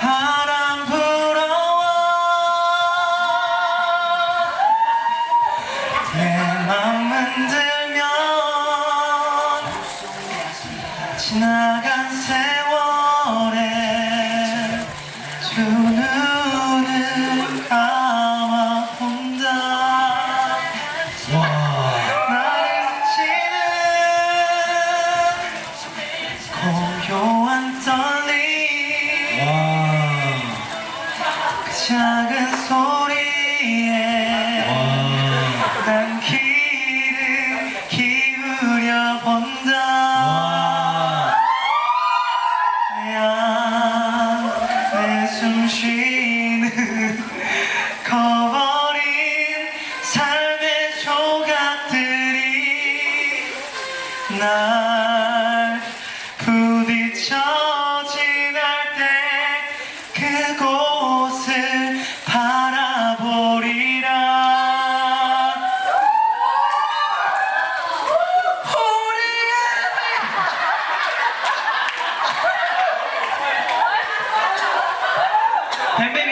바람 불어와 내맘 흔들면 지나간 세월에 두 작은 소리에 난 귀를 기울여 본다. 내 숨 쉬는 커버린 삶의 조각들이 날 부딪혀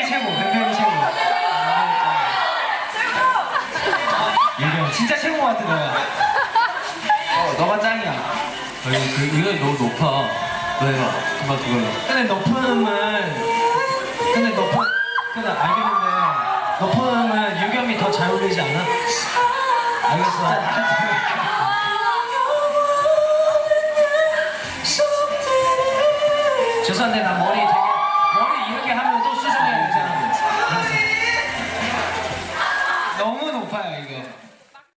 뱀뱀이 최고 뱀뱀이 최고 유경 진짜 최고 같은 거야 어 너가 짱이야 아니 그 이거 너무 높아. 왜요? 그만 그걸로. 근데 높음은 근데 높음 근데 알겠는데 높음은 유겸이 더 잘 어울리지 않아? 알겠어 죄송한데 나 머리 되게 快一个。